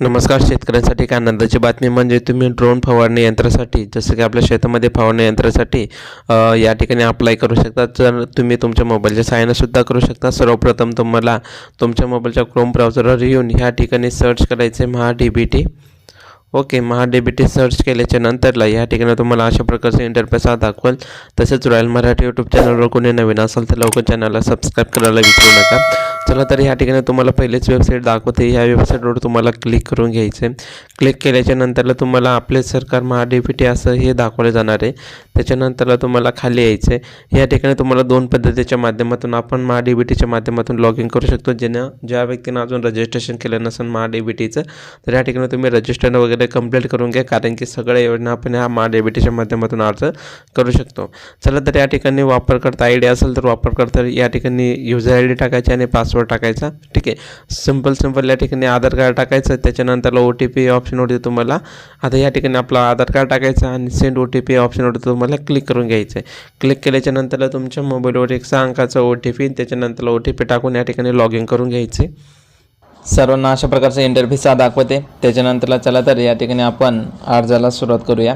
नमस्कार शेतकऱ्यांसाठी एक आनंदाची बातमी म्हणजे तुम्ही ड्रोन फवारणी यंत्रासाठी जसं की आपल्या शेतामध्ये फवारणी यंत्रासाठी या ठिकाणी अप्लाय करू शकता. तर तुम्ही तुमच्या मोबाईलच्या सहाय्यानंसुद्धा करू शकता. सर्वप्रथम तुम्हाला तुमच्या मोबाईलच्या क्रोम ब्राउझरवर येऊन ह्या ठिकाणी सर्च करायचे Maha D B T okay Maha D B T search केल्याच्या नंतरला या ठिकाणी तुम्हाला अशा प्रकारचे इंटरफेस हा दाखवेल. तसेच रॉयल मराठी यूट्यूब चॅनलवर कोणी नवीन असेल तर लवकर चॅनलला सबस्क्राईब करायला विसरू नका. चला तर या ठिकाणी तुम्हाला पहिलेच वेबसाईट दाखवते. ह्या वेबसाईटवर तुम्हाला क्लिक करून घ्यायचं. आहे क्लिक केल्याच्या नंतरला तुम्हाला आपले सरकार महा बी टी असं हे दाखवलं जाणार आहे. त्याच्यानंतरला तुम्हाला खाली यायचं आहे या ठिकाणी तुम्हाला दोन पद्धतीच्या माध्यमातून आपण महा माध्यमातून लॉग इन करू शकतो. ज्यानं ज्या व्यक्तीनं अजून रजिस्ट्रेशन केलं नसेल महा तर या ठिकाणी तुम्ही रजिस्टर वगैरे कंप्लीट करून घ्या. कारण की सगळ्या योजना आपण ह्या महा माध्यमातून अर्ज करू शकतो. चला तर या ठिकाणी वापरकर्ता आय डी असेल तर वापरकर्ता या ठिकाणी युजर आय डी टाकायची आणि पासवर्ड टाकायचा. ठीक आहे? सिंपल सिंपल या ठिकाणी आधार कार्ड टाकायचं. त्याच्यानंतरला ओ टी पी ऑप्शन होते तुम्हाला आता या ठिकाणी आपला आधार कार्ड टाकायचं आणि send O T P option होते तुम्हाला क्लिक करून घ्यायचं आहे क्लिक केल्याच्या नंतरला तुमच्या मोबाईलवर एक सहा अंकाचा ओ टी पी त्याच्यानंतरला ओ टी पी टाकून या ठिकाणी लॉग इन करून घ्यायचे सर्वांना अशा प्रकारचा इंटरफेस सा दाखवते. त्याच्यानंतरला चला तर या ठिकाणी आपण अर्जाला सुरुवात करूया.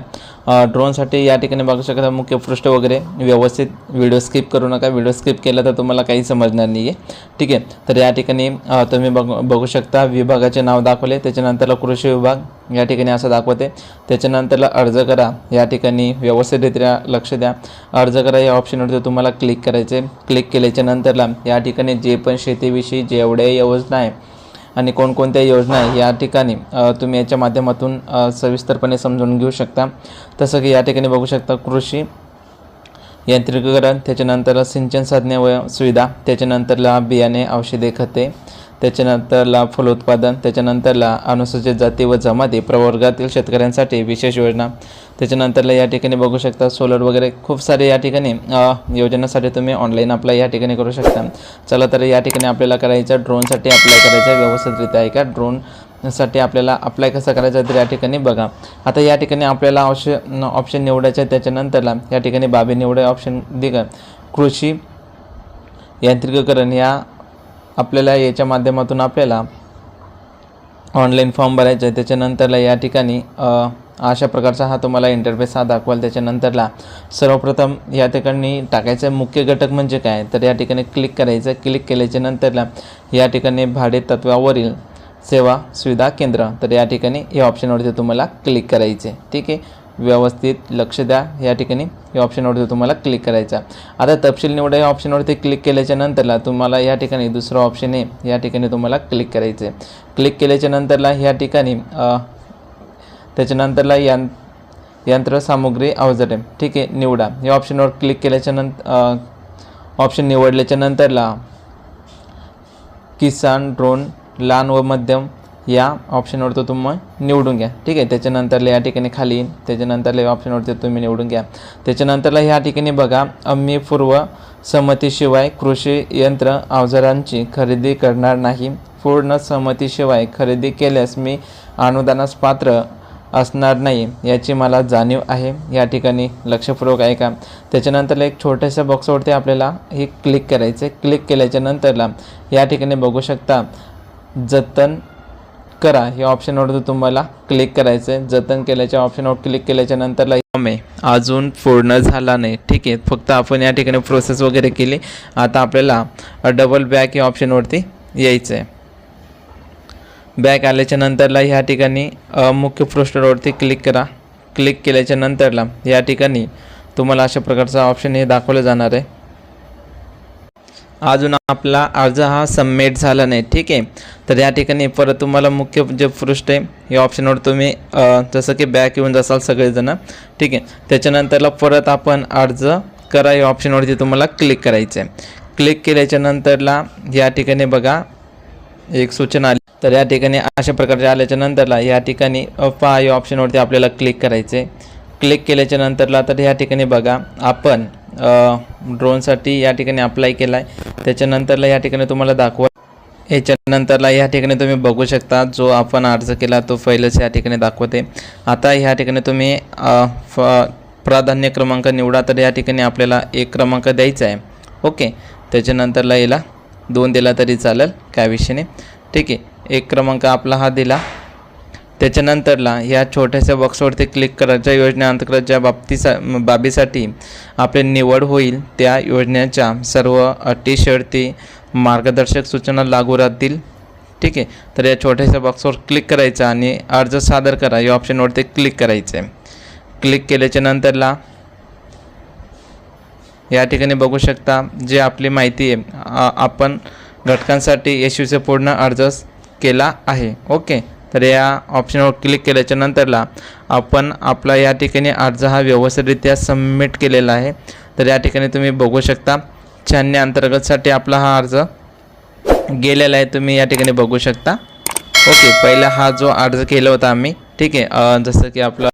ड्रोनसाठी या ठिकाणी बघू शकता मुख्य पृष्ठ वगैरे. व्यवस्थित व्हिडिओ स्किप करू नका. व्हिडिओ स्किप केला तर तुम्हाला काही समजणार नाही आहे ठीक आहे? तर या ठिकाणी तुम्ही बघ बघू शकता विभागाचे नाव दाखवले. त्याच्यानंतरला कृषी विभाग या ठिकाणी असं दाखवते. त्याच्यानंतरला अर्ज करा. या ठिकाणी व्यवस्थितरित्या लक्ष द्या. अर्ज करा या ऑप्शनवरती तुम्हाला क्लिक करायचे क्लिक केल्याच्या नंतरला या ठिकाणी जे पण शेतीविषयी जेवढ्या योजना आहे आणि कोणकोणत्या योजना आहे या ठिकाणी तुम्ही याच्या माध्यमातून सविस्तरपणे समजून घेऊ शकता. तसं की या ठिकाणी बघू शकता कृषी यांत्रिकीकरण त्याच्यानंतर सिंचन साधने व सुविधा त्याच्यानंतरला बियाणे औषधे खते त्याच्यानंतरला फलोत्पादन त्याच्यानंतरला अनुसूचित जाती व जमाती प्रवर्गातील शेतकऱ्यांसाठी विशेष योजना. त्याच्यानंतरला या ठिकाणी बघू शकता सोलर वगैरे खूप सारे या ठिकाणी योजनासाठी तुम्ही ऑनलाईन अप्लाय या ठिकाणी करू शकता. चला तर या ठिकाणी आपल्याला करायचं ड्रोनसाठी अप्लाय करायचं व्यवस्थितरित्या आहे का? ड्रोनसाठी आपल्याला अप्लाय कसं करायचं तर या ठिकाणी बघा. आता या ठिकाणी आपल्याला ऑप्शन ऑप्शन निवडायचं आहे त्याच्यानंतरला या ठिकाणी बाबी निवडे ऑप्शन दिग. कृषी यांत्रिकीकरण या आपल्याला याच्या माध्यमातून आपल्याला ऑनलाईन फॉर्म भरायचा आहे. त्याच्यानंतरला या ठिकाणी अशा प्रकारचा हा तुम्हाला इंटरफेस हा दाखवाल. त्याच्यानंतरला सर्वप्रथम या ठिकाणी टाकायचं मुख्य घटक म्हणजे काय? तर या ठिकाणी क्लिक करायचं. क्लिक केल्याच्या नंतरला या ठिकाणी भाडे तत्वावरील सेवा सुविधा केंद्र. तर या ठिकाणी या ऑप्शनवरती तुम्हाला क्लिक करायचे. ठीक आहे? व्यवस्थित लक्ष द्या. या ठिकाणी या ऑप्शनवरती तुम्हाला क्लिक करायचा. आता तपशील निवडा. या ऑप्शनवरती क्लिक केल्याच्या नंतरला तुम्हाला या ठिकाणी दुसरं ऑप्शन आहे. या ठिकाणी तुम्हाला क्लिक करायचं आहे क्लिक केल्याच्या नंतरला या ठिकाणी त्याच्यानंतरला यं यंत्रसामुग्री अवजारे. ठीक आहे निवडा. या ऑप्शनवर क्लिक केल्याच्यानंतर ऑप्शन निवडल्याच्या नंतरला किसान ड्रोन लहान व मध्यम या ऑप्शनवर तो तुम्ही निवडून घ्या. ठीक आहे त्याच्यानंतरला या ठिकाणी खाली येईन. त्याच्यानंतरला या ऑप्शनवरती तुम्ही निवडून घ्या. त्याच्यानंतरला ह्या ठिकाणी बघा आम्ही पूर्व संमतीशिवाय कृषी यंत्र अवजारांची खरेदी करणार नाही. पूर्ण संमतीशिवाय खरेदी केल्यास मी अनुदानास पात्र असणार नाही याची मला जाणीव आहे. या ठिकाणी लक्षपूर्वक आहे का त्याच्यानंतर एक छोट्याशा बॉक्सवरती आपल्याला हे क्लिक करायचं आहे क्लिक केल्याच्या नंतरला या ठिकाणी बघू शकता जतन करा. या ऑप्शनवर तुम्हाला क्लिक करायचं आहे जतन केल्याच्या ऑप्शनवर क्लिक केल्याच्या नंतरला फॉर्म आहे. अजून पूर्ण झाला नाही. ठीक आहे. फक्त आपण या ठिकाणी प्रोसेस वगैरे केली. आता आपल्याला डबल बॅक या ऑप्शनवरती यायचं आहे बॅक आल्याच्या नंतरला ह्या ठिकाणी मुख्य पृष्ठावरती क्लिक करा. क्लिक केल्याच्या नंतरला या ठिकाणी तुम्हाला अशा प्रकारचा ऑप्शन हे दाखवलं जाणार आहे. अजून आपला अर्ज हा सबमिट झाला नाही. ठीक आहे. तर या ठिकाणी परत तुम्हाला मुख्य जे पृष्ठ आहे या ऑप्शनवर तुम्ही जसं की बॅक येऊन जासाल सगळेजण. ठीक आहे. त्याच्यानंतरला परत आपण अर्ज करा या ऑप्शनवरती तुम्हाला क्लिक करायचं आहे क्लिक केल्याच्या नंतरला या ठिकाणी बघा एक सूचना आली. तर या ठिकाणी अशा प्रकारचे आल्याच्या नंतरला या ठिकाणी फाय पहा या ऑप्शनवरती आपल्याला क्लिक करायचे. क्लिक केल्याच्या नंतरला तर या ठिकाणी बघा आपण ड्रोनसाठी या ठिकाणी अप्लाय केला आहे त्याच्यानंतरला या ठिकाणी तुम्हाला दाखवा. याच्यानंतरला या ठिकाणी तुम्ही बघू शकता जो आपण अर्ज केला तो फैलच या ठिकाणी दाखवते. आता ह्या ठिकाणी तुम्ही फ प्राधान्य क्रमांक निवडा तर या ठिकाणी आपल्याला एक क्रमांक द्यायचा आहे. ओके? त्याच्यानंतरला याला दोन दिला तरी चालेल काय विषय नाही. ठीक आहे. एक क्रमांक आपला हा दिला. त्याच्यानंतरला ह्या छोट्याशा बॉक्सवरती क्लिक करायच्या योजनेअंतर्गत ज्या बाबतीसा बाबीसाठी आपली निवड होईल. त्या योजनेच्या सर्व अटी शर्ती मार्गदर्शक सूचना लागू राहतील. ठीक आहे? तर या छोट्याशा बॉक्सवर क्लिक करायचं आणि अर्ज सादर करा. या ऑप्शनवरती क्लिक करायचं आहे क्लिक केल्याच्या नंतरला या ठिकाणी बघू शकता जे आपली माहिती आहे आपण घटकांसाठी यशस्वी पूर्ण अर्ज केला आहे. ओके? तर या ऑप्शनवर क्लिक केल्याच्या नंतरला आपण आपला या ठिकाणी अर्ज हा व्यवस्थितरित्या सबमिट केलेला आहे. तर या ठिकाणी तुम्ही बघू शकता छान्य अंतर्गतसाठी आपला हा अर्ज गेलेला आहे. तुम्ही या ठिकाणी बघू शकता. ओके? पहिला हा जो अर्ज केला होता आम्ही ठीक आहे? जसं की आपला